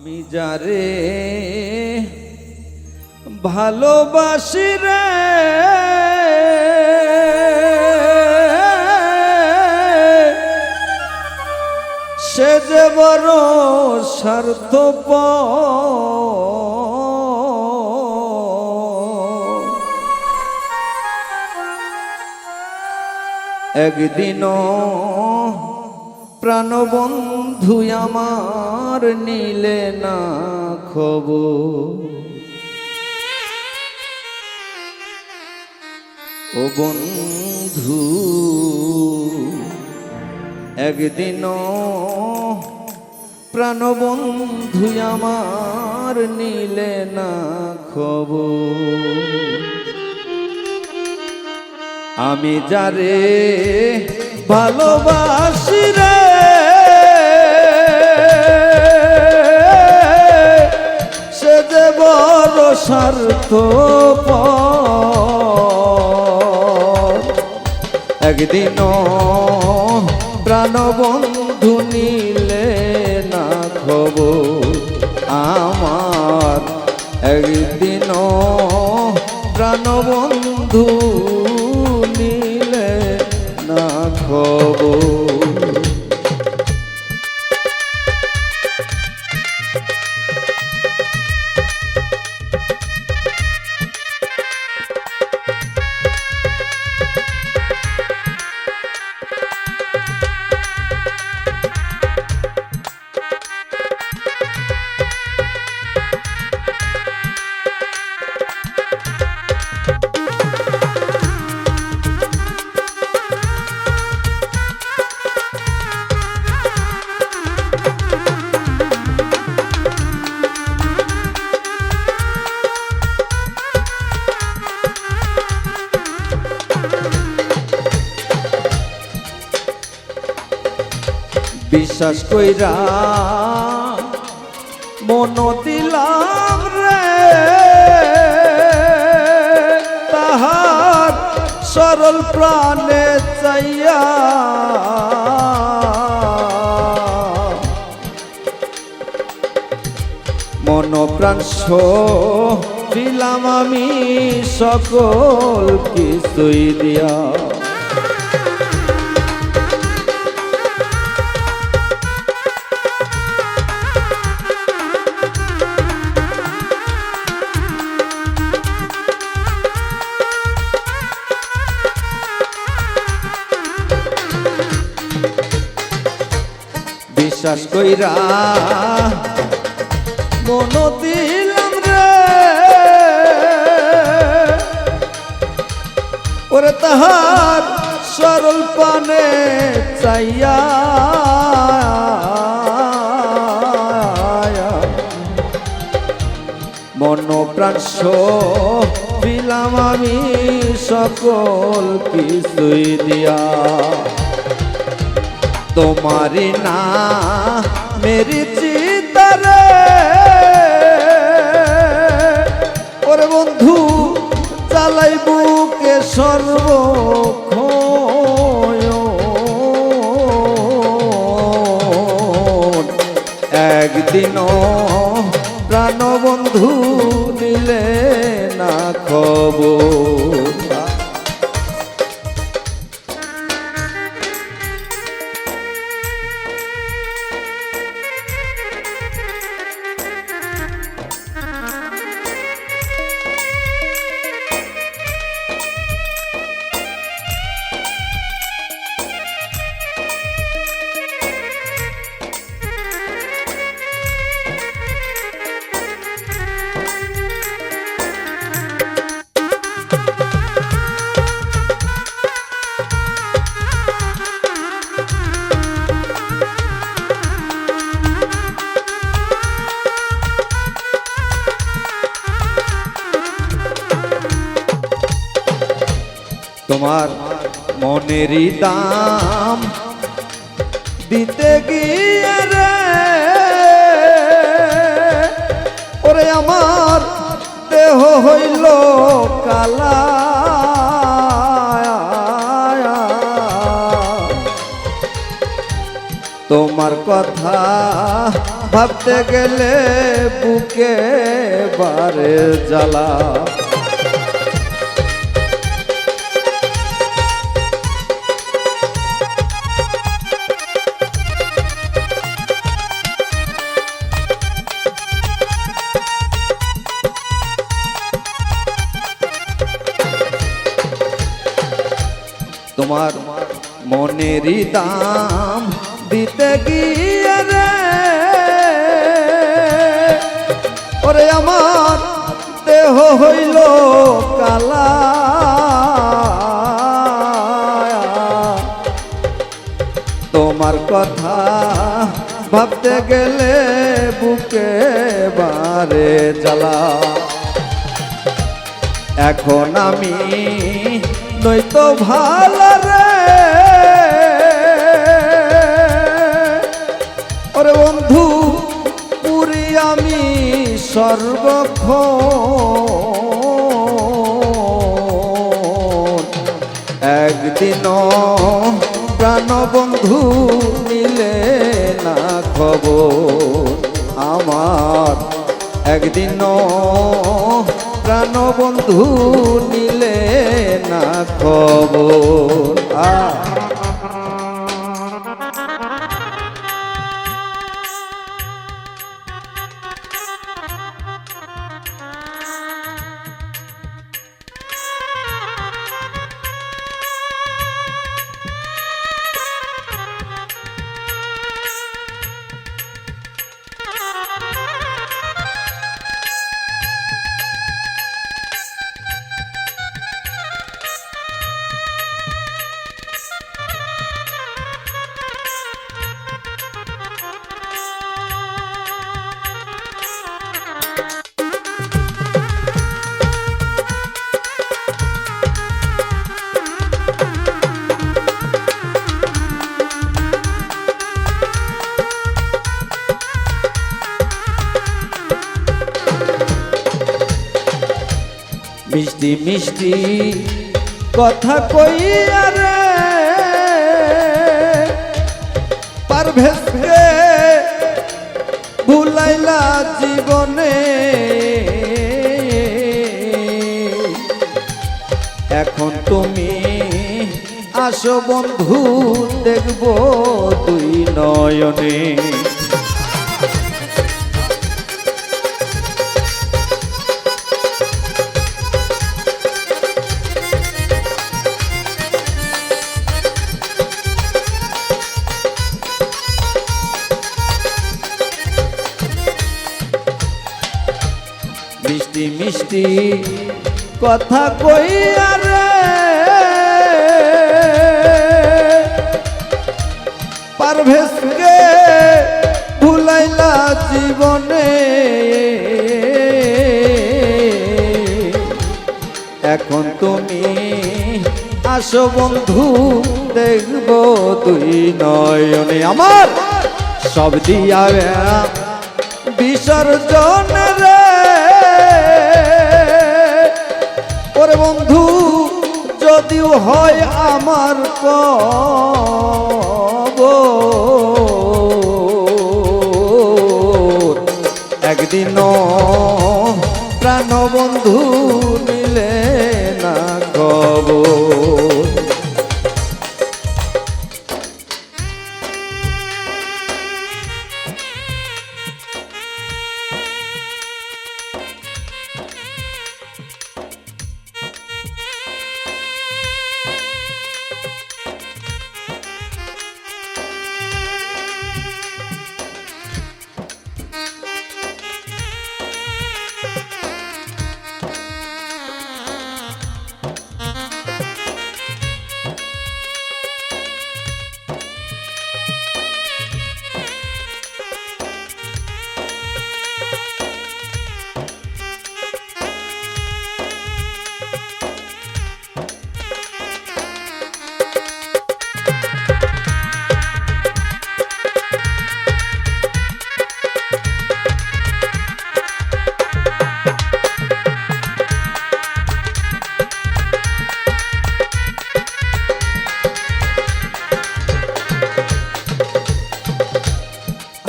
আমি যারে ভালোবাসি রে। সে যে বড় স্বার্থ একদিনও প্রাণবন্ধু আমার নিলে না খবর। ও বন্ধু একদিনও প্রাণবন্ধু আমার নিলে না খবর। আমি যারে ভালোবাসি রে স্বার্থ একদিন প্রাণবন্ধু নিলে না খবর আমার। একদিন প্রাণবন্ধু বিশ্বাস কইরা মন দিলাম রে। তাহার সরল প্রাণে চাইয়া মন প্রাণ দিলাম আমি সকল কিছুই দিয়া। বিশ্বাস কইরা মন দিলাম রে। ওরে তাহার সরল পানে চাইয়া মন প্রাণ দিলাম আমি সকল কিছুই দিয়া। তোমারি না মেরি চিতারে। ওরে বন্ধু চালাই বুকে সর্বক্ষণ। একদিনও প্রাণবন্ধু তোমার মনেরই দাম দিতে গিয়ে রে। ওরে আমার দেহ হইল কালা। তোমার কথা ভাবতে গেলে বুকে বারে জ্বালা। তোমার মনেরই দাম দিতে গিয়ে ওরে আমার দেহ হইল কালা। তোমার কথা ভাবতে গেলে বুকে বারে জ্বালা। এখন আমি নয়তো ভালো রে। ওরে বন্ধু, পুরি আমি সর্বক্ষণ। একদিন প্রাণবন্ধু নিলে না খবর। আমার একদিন প্রাণবন্ধু নিলে না খবর? আ মিষ্টি মিষ্টি। কথা কইয়া রে পারভেজকে ভুলাইলা জীবনে। এখন তুমি আসো বন্ধু, দেখব তুই নয়নে। মিষ্টি কথা কইয়া রে। পারভেজকে ভুলাইলা জীবনে। এখন তুমি আসো বন্ধু, দেখব তুই নয়নে। আমার সব দিয়া বিসর্জন রে ওরে বন্ধু যদিও হয় আমার ক একদিন প্রাণ বন্ধু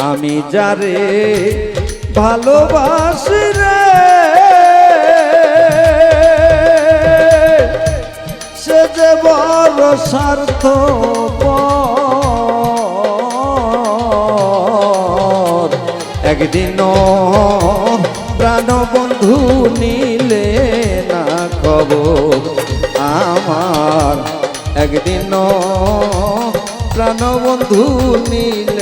আমি যারে ভালোবাসি রে, সে যে বড় স্বার্থ একদিন প্রাণ বন্ধু নিলে না খবর আমার। একদিন প্রাণ বন্ধু নিলে